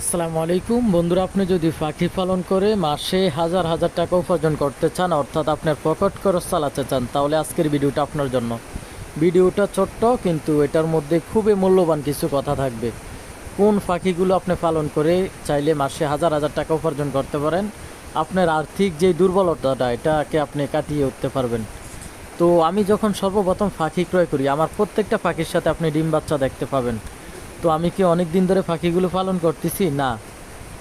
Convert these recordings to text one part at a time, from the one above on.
আসসালামু আলাইকুম। বন্ধুরা, আপনি যদি পাখি পালন করে মাসে হাজার হাজার টাকা উপার্জন করতে চান, অর্থাৎ আপনার পকেট খরচ চালাতে চান, তাহলে আজকের ভিডিওটা আপনার জন্য। ভিডিওটা ছোট্ট, কিন্তু এটার মধ্যে খুবই মূল্যবান কিছু কথা থাকবে। কোন পাখিগুলো আপনি পালন করে চাইলে মাসে হাজার হাজার টাকা উপার্জন করতে পারেন? আপনার আর্থিক যে দুর্বলতাটা, এটাকে আপনি কাটিয়ে উঠতে পারবেন। তো আমি যখন সর্বপ্রথম পাখি ক্রয় করি, আমার প্রত্যেকটা পাখির সাথে আপনি ডিম বাচ্চা দেখতে পাবেন। তো আমি কি অনেক দিন ধরে পাখিগুলো পালন করতেছি? না।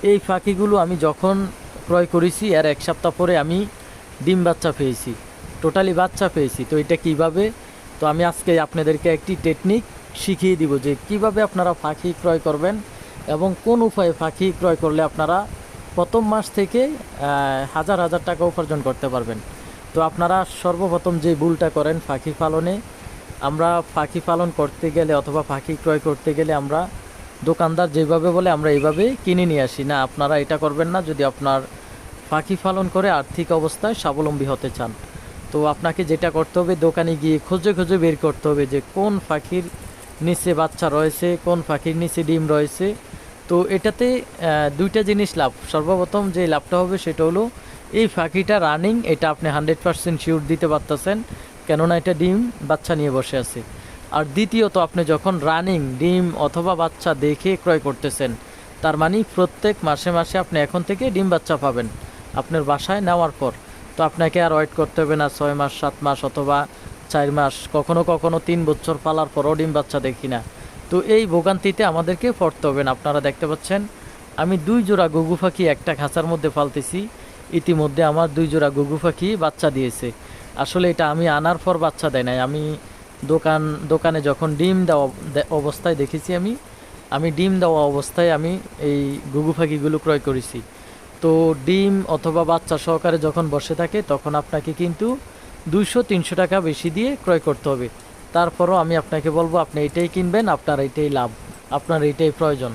এই পাখিগুলো আমি যখন ক্রয় করেছি, আর এক সপ্তাহ পরে আমি ডিম বাচ্চা পেয়েছি। টোটালি বাচ্চা পেয়েছি। তো এটা কীভাবে? তো আমি আজকে আপনাদেরকে একটি টেকনিক শিখিয়ে দিব যে কীভাবে আপনারা পাখি ক্রয় করবেন এবং কোন উপায়ে পাখি ক্রয় করলে আপনারা প্রথম মাস থেকে হাজার হাজার টাকা উপার্জন করতে পারবেন। তো আপনারা সর্বপ্রথম যে ভুলটা করেন পাখি পালনে আমরা পাখি পালন করতে গেলে অথবা পাখি ক্রয় করতে গেলে আমরা দোকানদার যেভাবে বলে আমরা এইভাবেই কিনে নিয়ে আসি। না, আপনারা এটা করবেন না। যদি আপনার পাখি পালন করে আর্থিক অবস্থায় স্বাবলম্বী হতে চান, তো আপনাকে যেটা করতে হবে, দোকানে গিয়ে খুঁজে খুঁজে বের করতে হবে যে কোন পাখির নিচে বাচ্চা রয়েছে, কোন পাখির নিচে ডিম রয়েছে। তো এটাতে দুইটা জিনিস লাভ। সর্বপ্রথম যে লাভটা হবে সেটা হলো, এই পাখিটা রানিং এটা আপনি হান্ড্রেড পার্সেন্ট শিওর দিতে পারতেছেন। কেননা এটা ডিম বাচ্চা নিয়ে বসে আছে। আর দ্বিতীয়ত, আপনি যখন রানিং ডিম অথবা বাচ্চা দেখে ক্রয় করতেছেন, তার মানে প্রত্যেক মাসে মাসে আপনি এখন থেকে ডিম বাচ্চা পাবেন। আপনার বাসায় নেওয়ার পর। তো আপনাকে আর ওয়েট করতে হবে না, ছয় মাস, সাত মাস অথবা চার মাস, কখনো কখনো তিন বছর পালার পরও ডিম বাচ্চা দেখি না। তো এই ভোগান্তিতে আমাদেরকে পড়তে হবে না। আপনারা দেখতে পাচ্ছেন, আমি দুই জোড়া গুগু পাখি একটা খাঁচার মধ্যে ফালতেছি ইতিমধ্যে আমার দুই জোড়া গুগু পাখি বাচ্চা দিয়েছে। আসলে এটা আমি আনার পর বাচ্চা দেয় নাই। আমি দোকান, দোকানে যখন ডিম দেওয়া অবস্থায় দেখেছি আমি আমি ডিম দেওয়া অবস্থায় আমি এই গুগু পাখিগুলো ক্রয় করেছি। তো ডিম অথবা বাচ্চা সহকারে যখন বসে থাকে, তখন আপনাকে কিন্তু দুইশো, তিনশো টাকা বেশি দিয়ে ক্রয় করতে হবে। তারপরও আমি আপনাকে বলব, আপনি এটাই কিনবেন, আপনার এটাই লাভ, আপনার এটাই প্রয়োজন।